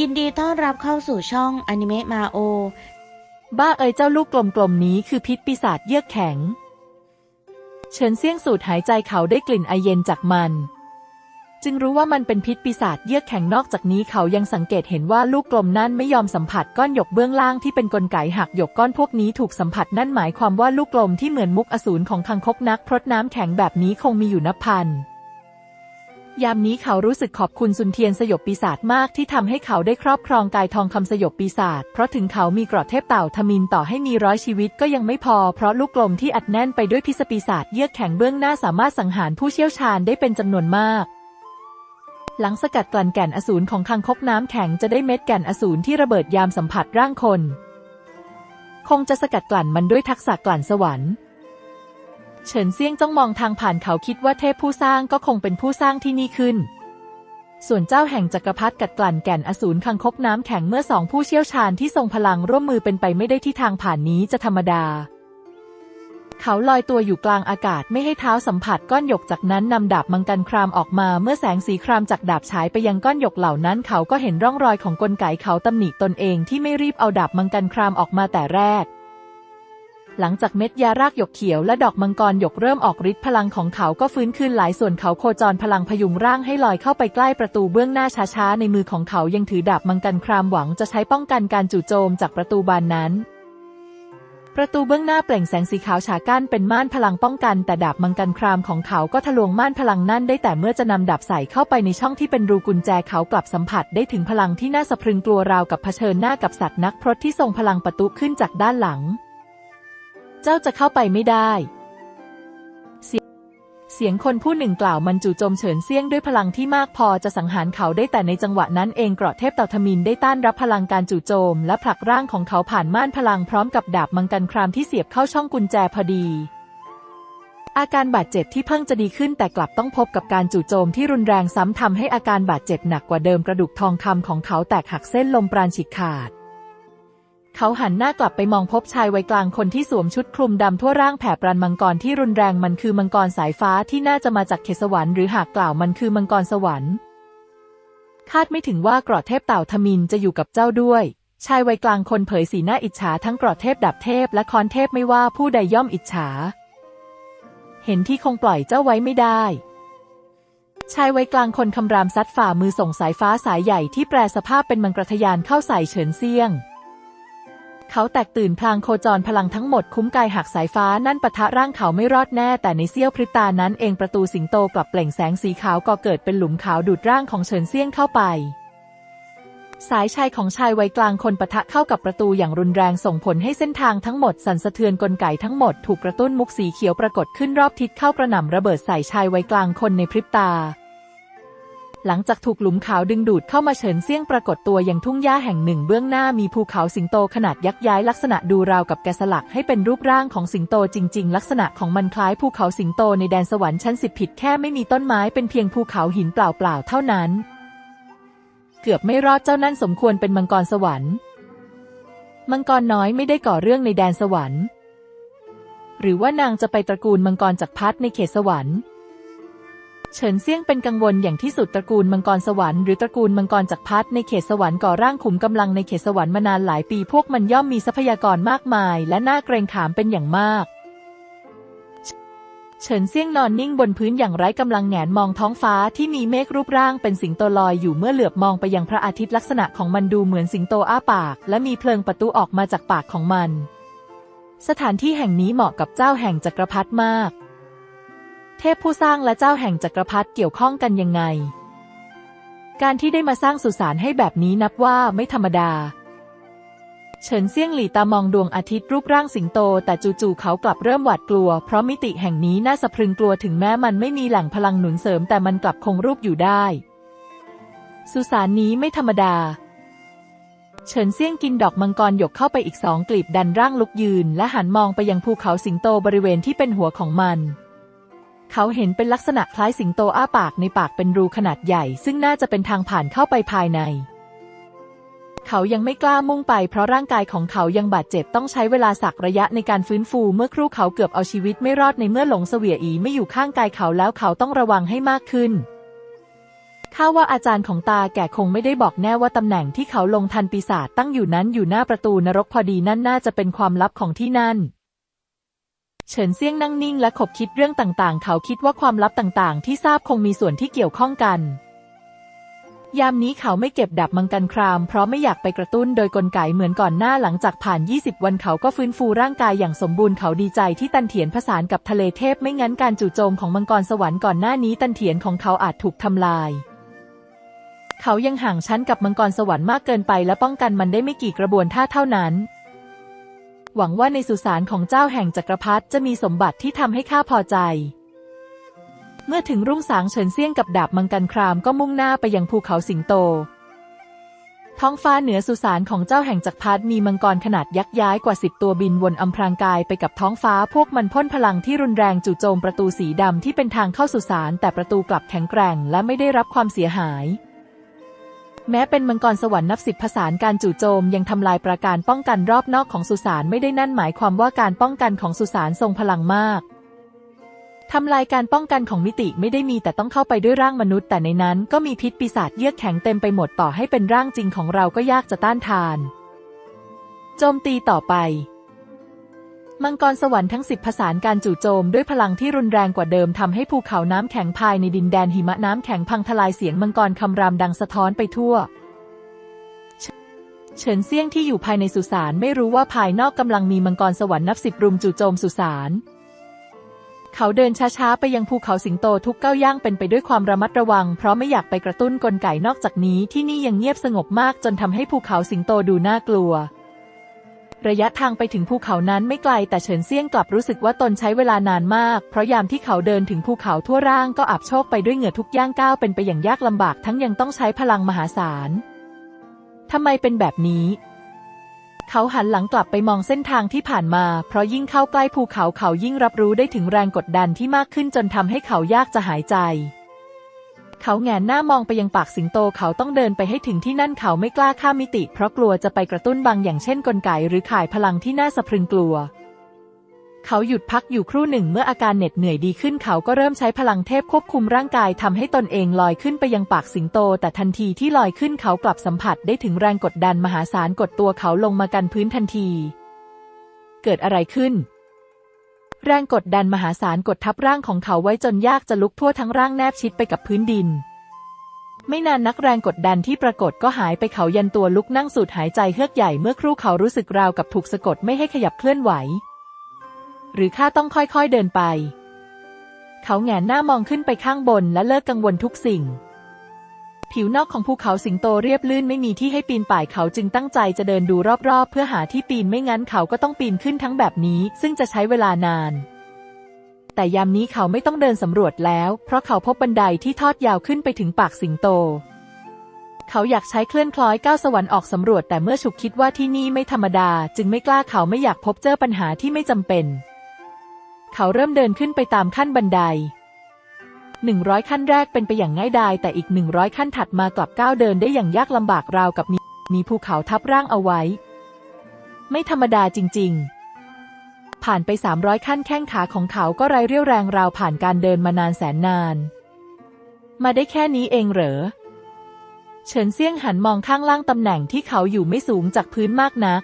ยินดีต้อนรับเข้าสู่ช่องอนิเมะมาโอ บ้าเอ๋ยเจ้าลูกกลมๆนี้คือพิษปีศาจเยือกแข็ง เฉินเซี่ยงสูดหายใจเขาได้กลิ่นไอเย็นจากมัน จึงรู้ว่ามันเป็นพิษปีศาจเยือกแข็งนอกจากนี้เขายังสังเกตเห็นว่าลูกกลมนั่นไม่ยอมสัมผัสก้อนหยกเบื้องล่างที่เป็นกลไกหักหยกก้อนพวกนี้ถูกสัมผัสนั่นหมายความว่าลูกกลมที่เหมือนมุกอสูรของคังคกนักพรดน้ำแข็งแบบนี้คงมีอยู่นับพัน ยามนี้เขารู้สึกขอบคุณสุนเทียนสยบปีศาจมากที่ทำให้เขาได้ครอบครองกายทองคำสยบปีศาจเพราะถึงเขามีเกราะเทพเต่าทมินต่อให้มีร้อยชีวิตก็ยังไม่พอ เพราะลูกกลมที่อัดแน่นไปด้วยพิษปีศาจเยือกแข็งเบื้องหน้าสามารถสังหารผู้เชี่ยวชาญได้เป็นจำนวนมาก หลังสกัดกลั่นแก่นอสูรของคังคกน้ำแข็งจะได้เม็ดแก่นอสูรที่ระเบิดยามสัมผัสร่างคน คงจะสกัดกลั่นมันด้วยทักษะกลั่นสวรรค์ เฉินเซี่ยงจ้องมองทางผ่านเขาคิดว่าเทพผู้สร้างก็คงเป็นผู้สร้างที่นี่ขึ้น ส่วนเจ้าแห่งจักรพรรดิกัดกลั่นแก่นอสูรคังคกน้ำแข็งเมื่อสองผู้เชี่ยวชาญที่ทรงพลังร่วมมือเป็นไปไม่ได้ที่ทางผ่านนี้จะธรรมดา เขาลอยตัวอยู่กลางอากาศไม่ให้เท้าสัมผัสก้อนหยกจากนั้นนำดาบมังกรครามออกมาเมื่อแสงสีครามจากดาบฉายไปยังก้อนหยกเหล่านั้น เขาก็เห็นร่องรอยของกลไกเขาตำหนิตนเองที่ไม่รีบเอาดาบมังกรครามออกมาแต่แรก หลังจากเม็ดยารากหยกเขียวและดอกมังกรหยกเริ่มออกฤทธิ์พลังของเขาก็ฟื้นคืนหลายส่วนเขาโคจรพลังพยุงร่างให้ลอยเข้าไปใกล้ประตูเบื้องหน้าช้าๆ ในมือของเขายังถือดาบมังกรครามหวังจะใช้ป้องกันการจู่โจมจากประตูบานนั้น ประตูเบื้องหน้าเปล่งแสงสีขาวฉากั้นเป็นม่านพลังป้องกัน แต่ดาบมังกรครามของเขาก็ทะลวงม่านพลังนั่นได้แต่เมื่อจะนำดาบใส่เข้าไปในช่องที่เป็นรูกุญแจเขากลับสัมผัสได้ถึงพลังที่น่าสะพรึงกลัวราวกับเผชิญหน้ากับสัตว์นักพรตที่ทรงพลังประตุขึ้นจากด้านหลัง เจ้าจะเข้าไปไม่ได้เสียงเสียงคนผู้หนึ่งกล่าวมันจู่โจมเฉินเซียงด้วยพลังที่มากพอจะสังหารเขาได้แต่ในจังหวะนั้นเองเกราะเทพเต่าทมินได้ต้านรับพลังการจู่โจม และผลักร่างของเขาผ่านม่านพลังพร้อมกับดาบมังกรครามที่เสียบเข้าช่องกุญแจพอดีอาการบาดเจ็บที่เพิ่งจะดีขึ้นแต่กลับต้องพบกับการจู่โจมที่รุนแรงซ้ำทำให้อาการบาดเจ็บหนักกว่าเดิมกระดูกทองคำของเขาแตกหักเส้นลมปราณฉีกขาด เขาหันหน้ากลับไปมองพบชายวัยกลางคนที่สวมชุดคลุมดำทั่วร่างแผ่ปรันมังกรที่รุนแรงมันคือมังกรสายฟ้าที่น่าจะมาจากเขตสวรรค์หรือหากกล่าวมันคือมังกรสวรรค์คาดไม่ถึงว่ากราะเทพเต่าทมินจะอยู่กับเจ้าด้วย ชายวัยกลางคนเผยสีหน้าอิจฉาทั้งกราะเทพดับเทพและคอนเทพไม่ว่าผู้ใดย่อมอิจฉา เห็นที่คงปล่อยเจ้าไว้ไม่ได้ชายวัยกลางคนคำรามซัดฝ่ามือส่งสายฟ้าสายใหญ่ที่แปรสภาพเป็นมังกรทะยานเข้าใส่เฉินเซียง เขาแตกตื่นพลางโคจรพลังทั้งหมดคุ้มกายหักสายฟ้านั่นปะทะร่างเขาไม่รอดแน่ แต่ในเสี้ยวพริบตานั้นเองประตูสิงโตกลับเปล่งแสงสีขาวก่อเกิดเป็นหลุมขาวดูดร่างของเฉินเซี่ยงเข้าไป สายชายของชายวัยกลางคนปะทะเข้ากับประตูอย่างรุนแรงส่งผลให้เส้นทางทั้งหมดสั่นสะเทือนกลไกทั้งหมดถูกกระตุ้นมุกสีเขียวปรากฏขึ้นรอบทิศเข้ากระหน่ำระเบิดใส่ชายวัยกลางคนในพริบตา หลังจากถูกหลุมขาวดึงดูดเข้ามาเฉินเซี่ยงปรากฏตัวอย่างทุ่งหญ้าแห่งหนึ่งเบื้องหน้ามีภูเขาสิงโตขนาดยักษ์ย้ายลักษณะดูราวกับแกะสลักให้เป็นรูปร่างของสิงโตจริง ๆ ลักษณะของมันคล้ายภูเขาสิงโตในแดนสวรรค์ชั้นสิบผิดแค่ไม่มีต้นไม้เป็นเพียงภูเขาหินเปล่าๆเท่านั้น เกือบไม่รอดเจ้านั่นสมควรเป็นมังกรสวรรค์มังกรน้อยไม่ได้ก่อเรื่องในแดนสวรรค์ หรือว่านางจะไปตระกูลมังกรจากรพัดในเขตสวรรค์ เฉินเซี่ยงเป็นกังวลอย่างที่สุดตระกูลมังกรสวรรค์หรือตระกูลมังกรจักรพรรดิในเขตสวรรค์ก่อร่างขุมกำลังในเขตสวรรค์มานานหลายปีพวกมันย่อมมีทรัพยากรมากมาย และน่าเกรงขามเป็นอย่างมากเฉินเซี่ยงนอนนิ่งบนพื้นอย่างไร้กำลังแหงนมองท้องฟ้าที่มีเมฆรูปร่างเป็นสิงโตลอยอยู่เมื่อเหลือบมองไปยังพระอาทิตย์ลักษณะของมันดูเหมือนสิงโตอ้าปาก และมีเพลิงประตูออกมาจากปากของมัน สถานที่แห่งนี้เหมาะกับเจ้าแห่งจักรพรรดิมาก เทพผู้สร้างและเจ้าแห่งจักรพรรดิเกี่ยวข้องกันยังไง การที่ได้มาสร้างสุสานให้แบบนี้นับว่าไม่ธรรมดา เฉินเซี่ยงหลี่ตามองดวงอาทิตย์รูปร่างสิงโต แต่จู่ๆเขากลับเริ่มหวาดกลัว เพราะมิติแห่งนี้น่าสะพรึงกลัวถึงแม้มันไม่มีแหล่งพลังหนุนเสริมแต่มันกลับคงรูปอยู่ได้ สุสานนี้ไม่ธรรมดาเฉินเซี่ยงกินดอกมังกรหยกเข้าไปอีกสองกลีบดันร่างลุกยืน และหันมองไปยังภูเขาสิงโตบริเวณที่เป็นหัวของมัน เขาเห็นเป็นลักษณะคล้ายสิงโตอ้าปากในปากเป็นรูขนาดใหญ่ ซึ่งน่าจะเป็นทางผ่านเข้าไปภายใน เขายังไม่กล้ามุ่งไปเพราะร่างกายของเขายังบาดเจ็บต้องใช้เวลาสักระยะในการฟื้นฟู เมื่อครู่เขาเกือบเอาชีวิตไม่รอดในเมื่อหลงเสวียอีไม่อยู่ข้างกายเขาแล้วเขาต้องระวังให้มากขึ้นข้าว่าอาจารย์ของตาแก่คงไม่ได้บอกแน่ว่าตำแหน่งที่เขาลงทันปีศาจตั้งอยู่นั้นอยู่หน้าประตูนรกพอดีนั่นน่าจะเป็นความลับของที่นั่น เฉินเซี่ยงนั่งนิ่งและขบคิดเรื่องต่างๆ เขาคิดว่าความลับต่างๆ ที่ทราบคงมีส่วนที่เกี่ยวข้องกัน ยามนี้เขาไม่เก็บดับมังกันคราม เพราะไม่อยากไปกระตุ้นโดยกลไกเหมือนก่อนหน้าหลังจากผ่าน 20 วันเขาก็ฟื้นฟูร่างกายอย่างสมบูรณ์เขาดีใจที่ตันเถียนผสานกับทะเลเทพไม่งั้นการจู่โจมของมังกรสวรรค์ก่อนหน้านี้ตันเถียนของเขาอาจถูกทำลายเขายังห่างชั้นกับมังกรสวรรค์มากเกินไปและป้องกันมันได้ไม่กี่กระบวนท่าเท่านั้น หวังว่าในสุสานของเจ้าแห่งจักรพรรดิจะมีสมบัติที่ทำให้ข้าพอใจ เมื่อถึงรุ่งสางเฉินเซี่ยงกับดาบมังกันครามก็มุ่งหน้าไปยังภูเขาสิงโต ท้องฟ้าเหนือสุสานของเจ้าแห่งจักรพรรดิมีมังกรขนาดยักษ์ย้ายกว่าสิบตัวบินวนอำพรางกายไปกับท้องฟ้าพวกมันพ่นพลังที่รุนแรงจู่โจมประตูสีดำที่เป็นทางเข้าสุสานแต่ประตูกลับแข็งแกร่งและไม่ได้รับความเสียหาย แม้เป็นมังกรสวรรค์นับสิบผสานการจู่โจมยังทำลายประการป้องกันรอบนอกของสุสานไม่ได้นั่นหมายความว่าการป้องกันของสุสานทรงพลังมากทำลายการป้องกันของมิติไม่ได้มีแต่ต้องเข้าไปด้วยร่างมนุษย์ แต่ในนั้นก็มีพิษปีศาจเยือกแข็งเต็มไปหมดต่อให้เป็นร่างจริงของเราก็ยากจะต้านทาน โจมตีต่อไป มังกรสวรรค์ทั้งสิบผสานการจู่โจมด้วยพลังที่รุนแรงกว่าเดิมทำให้ภูเขาน้ำแข็งภายในดินแดนหิมะน้ำแข็งพังทลายเสียงมังกรคำรามดังสะท้อนไปทั่ว เฉินเซี่ยงที่อยู่ภายในสุสานไม่รู้ว่าภายนอกกำลังมีมังกรสวรรค์นับสิบรุมจู่โจมสุสาน เขาเดินช้าๆไปยังภูเขาสิงโตทุกก้าวย่างเป็นไปด้วยความระมัดระวัง เพราะไม่อยากไปกระตุ้นกลไกนอกจากนี้ที่นี่ยังเงียบสงบมากจนทำให้ภูเขาสิงโตดูน่ากลัว ระยะทางไปถึงภูเขานั้นไม่ไกลแต่เฉินเซียงกลับรู้สึกว่าตนใช้เวลานานมาก เพราะยามที่เขาเดินถึงภูเขาทั่วร่างก็อับโชคไปด้วยเหงื่อทุกย่างก้าวเป็นไปอย่างยากลำบากทั้งยังต้องใช้พลังมหาศาลทำไมเป็นแบบนี้ เขาหันหลังกลับไปมองเส้นทางที่ผ่านมา เพราะยิ่งเข้าใกล้ภูเขาเขายิ่งรับรู้ได้ถึงแรงกดดันที่มากขึ้นจนทำให้เขายากจะหายใจ เขาแงนหน้ามองไปยังปากสิงโตเขาต้องเดินไปให้ถึงที่นั่นเขาไม่กล้าข้ามมิติ เพราะกลัวจะไปกระตุ้นบางอย่างเช่นกลไกหรือข่ายพลังที่น่าสะพรึงกลัว เขาหยุดพักอยู่ครู่หนึ่งเมื่ออาการเหน็ดเหนื่อยดีขึ้นเขาก็เริ่มใช้พลังเทพควบคุมร่างกายทำให้ตนเองลอยขึ้นไปยังปากสิงโต แต่ทันทีที่ลอยขึ้นเขากลับสัมผัสได้ถึงแรงกดดันมหาศาลกดตัวเขาลงมากันพื้นทันที เกิดอะไรขึ้น แรงกดดันมหาศาลกดทับร่างของเขาไว้จนยากจะลุกทั่วทั้งร่างแนบชิดไปกับพื้นดิน ไม่นานนักแรงกดดันที่ปรากฏก็หายไปเขายันตัวลุกนั่งสูดหายใจเฮือกใหญ่เมื่อครู่เขารู้สึกราวกับถูกสะกดไม่ให้ขยับเคลื่อนไหว หรือข้าต้องค่อยๆเดินไป เขาแงนหน้ามองขึ้นไปข้างบนและเลิกกังวลทุกสิ่ง ผิวนอกของภูเขาสิงโตเรียบลื่นไม่มีที่ให้ปีนป่ายเขาจึงตั้งใจจะเดินดูรอบๆ เพื่อหาที่ปีนไม่งั้นเขาก็ต้องปีนขึ้นทั้งแบบนี้ ซึ่งจะใช้เวลานาน แต่ยามนี้เขาไม่ต้องเดินสำรวจแล้ว เพราะเขาพบบันไดที่ทอดยาวขึ้นไปถึงปากสิงโต เขาอยากใช้เคลื่อนคล้อยก้าวสวรรค์ออกสำรวจแต่เมื่อฉุกคิดว่าที่นี่ไม่ธรรมดา จึงไม่กล้าเขาไม่อยากพบเจอปัญหาที่ไม่จำเป็น เขาเริ่มเดินขึ้นไปตามขั้นบันได หนึ่งร้อยขั้นแรกเป็นไปอย่างง่ายดายแต่อีกหนึ่งร้อยขั้นถัดมากลับก้าวเดินได้อย่างยากลำบากราวกับมีมีภูเขาทับร่างเอาไว้ ไม่ธรรมดาจริง ๆ ผ่านไปสามร้อยขั้นแข้งขาของเขาก็ไร้เรี่ยวแรงราวผ่านการเดินมานานแสนนาน มาได้แค่นี้เองเหรอเฉินเซี่ยงหันมองข้างล่างตำแหน่งที่เขาอยู่ไม่สูงจากพื้นมากนัก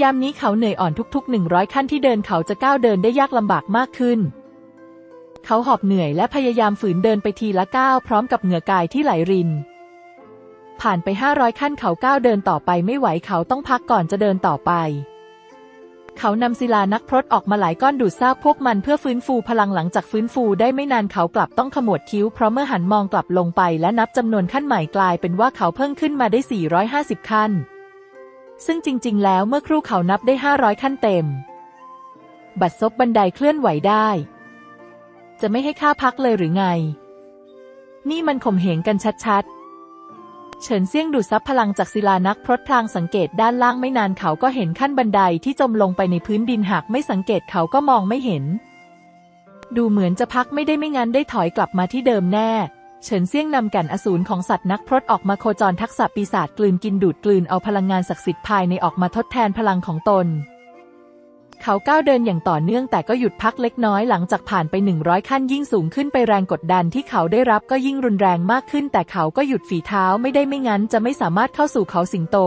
ยามนี้เขาเหนื่อยอ่อนทุกๆหนึ่งร้อยขั้นที่เดินเขาจะก้าวเดินได้ยากลำบากมากขึ้น เขาหอบเหนื่อยและพยายามฝืนเดินไปทีละก้าวพร้อมกับเหงื่อกายที่ไหลริน ผ่านไปห้าร้อยขั้นเขาก้าวเดินต่อไปไม่ไหวเขาต้องพักก่อนจะเดินต่อไป เขานำศิลานักพรตออกมาหลายก้อนดูดซากพวกมันเพื่อฟื้นฟูพลังหลังจากฟื้นฟูได้ไม่นานเขากลับต้องขมวดคิ้วเพราะเมื่อหันมองกลับลงไปและนับจำนวนขั้นใหม่กลายเป็นว่าเขาเพิ่งขึ้นมาได้ 450 ขั้น ซึ่งจริง ๆ แล้วเมื่อครู่เขานับได้ 500 ขั้นเต็ม บัดซบบันไดเคลื่อนไหวได้ จะไม่ให้ข้าพักเลยหรือไง นี่มันข่มเหงกันชัดๆ เฉินเซี่ยงดูดซับพลังจากศิลานักพรตพลางสังเกตด้านล่างไม่นานเขาก็เห็นขั้นบันไดที่จมลงไปในพื้นดินหากไม่สังเกตเขาก็มองไม่เห็น ดูเหมือนจะพักไม่ได้ไม่งั้นได้ถอยกลับมาที่เดิมแน่เฉินเซี่ยงนำกันอสูรของสัตว์นักพรตออกมาโคจรทักษะปีศาจกลืนกินดูดกลืนเอาพลังงานศักดิ์สิทธิ์ภายในออกมาทดแทนพลังของตน เขาก้าวเดินอย่างต่อเนื่องแต่ก็หยุดพักเล็กน้อยหลังจากผ่านไป 100 ขั้นยิ่งสูงขึ้นไปแรงกดดันที่เขาได้รับก็ยิ่งรุนแรงมากขึ้น แต่เขาก็หยุดฝีเท้าไม่ได้ไม่งั้นจะไม่สามารถเข้าสู่เขาสิงโต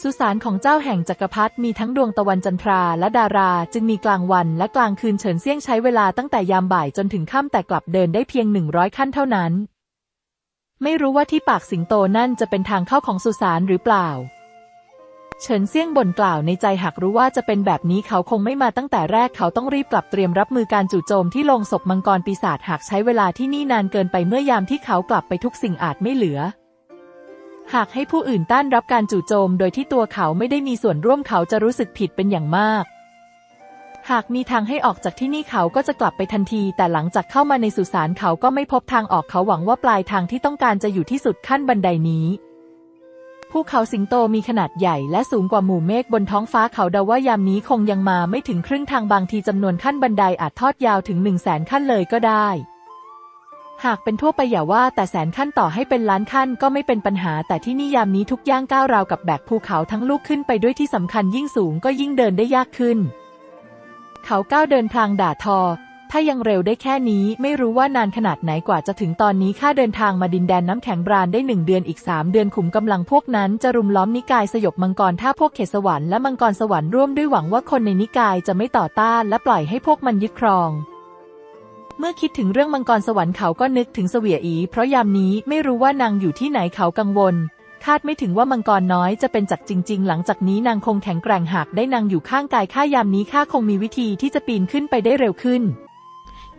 สุสานของเจ้าแห่งจักรพรรดิมีทั้งดวงตะวันจันทราและดาราจึงมีกลางวันและกลางคืนเฉินเซี่ยงใช้เวลาตั้งแต่ยามบ่ายจนถึงค่ำแต่กลับเดินได้เพียง 100 ขั้นเท่านั้น ไม่รู้ว่าที่ปากสิงโตนั่นจะเป็นทางเข้าของสุสานหรือเปล่า เฉินเซี่ยงบ่นกล่าวในใจหากรู้ว่าจะเป็นแบบนี้เขาคงไม่มาตั้งแต่แรกเขาต้องรีบกลับเตรียมรับมือการจู่โจมที่ลงศพมังกรปีศาจหากใช้เวลาที่นี่นานเกินไปเมื่อยามที่เขากลับไปทุกสิ่งอาจไม่เหลือ หากให้ผู้อื่นต้านรับการจู่โจม โดยที่ตัวเขาไม่ได้มีส่วนร่วมเขาจะรู้สึกผิดเป็นอย่างมาก หากมีทางให้ออกจากที่นี่เขาก็จะกลับไปทันที แต่หลังจากเข้ามาในสุสานเขาก็ไม่พบทางออกเขาหวังว่าปลายทางที่ต้องการจะอยู่ที่สุดขั้นบันไดนี้ ภูเขาสิงโตมีขนาดใหญ่และสูงกว่าหมู่เมฆบนท้องฟ้าเขาเดาว่ายามนี้คงยังมาไม่ถึงครึ่งทางบางทีจำนวนขั้นบันไดอาจทอดยาวถึงหนึ่งแสนขั้นเลยก็ได้ หากเป็นทั่วไปอย่าว่าแต่แสนขั้นต่อให้เป็นล้านขั้นก็ไม่เป็นปัญหา แต่ที่นี่ยามนี้ทุกย่างก้าวราวกับแบกภูเขาทั้งลูกขึ้นไปด้วยที่สำคัญยิ่งสูงก็ยิ่งเดินได้ยากขึ้น เขาก้าวเดินพลางด่าทอ ถ้ายังเร็วได้แค่นี้ไม่รู้ว่านานขนาดไหนกว่าจะถึงตอนนี้ค่าเดินทางมาดินแดนน้ำแข็งบรานได้หนึ่งเดือนอีกสามเดือนขุมกำลังพวกนั้นจะรุมล้อมนิกายสยบมังกรถ้าพวกเขตสวรรค์และมังกรสวรรค์ร่วมด้วยหวังว่าคนในนิกายจะไม่ต่อต้านและปล่อยให้พวกมันยึดครองเมื่อคิดถึงเรื่องมังกรสวรรค์เขาก็นึกถึงเสวียอีเพราะยามนี้ไม่รู้ว่านางอยู่ที่ไหนเขากังวล คาดไม่ถึงว่ามังกรน้อยจะเป็นจักรจริง ๆ หลังจากนี้นางคงแข็งแกร่งหากได้นางอยู่ข้างกายข้ายามนี้ข้าคงมีวิธีที่จะปีนขึ้นไปได้เร็วขึ้น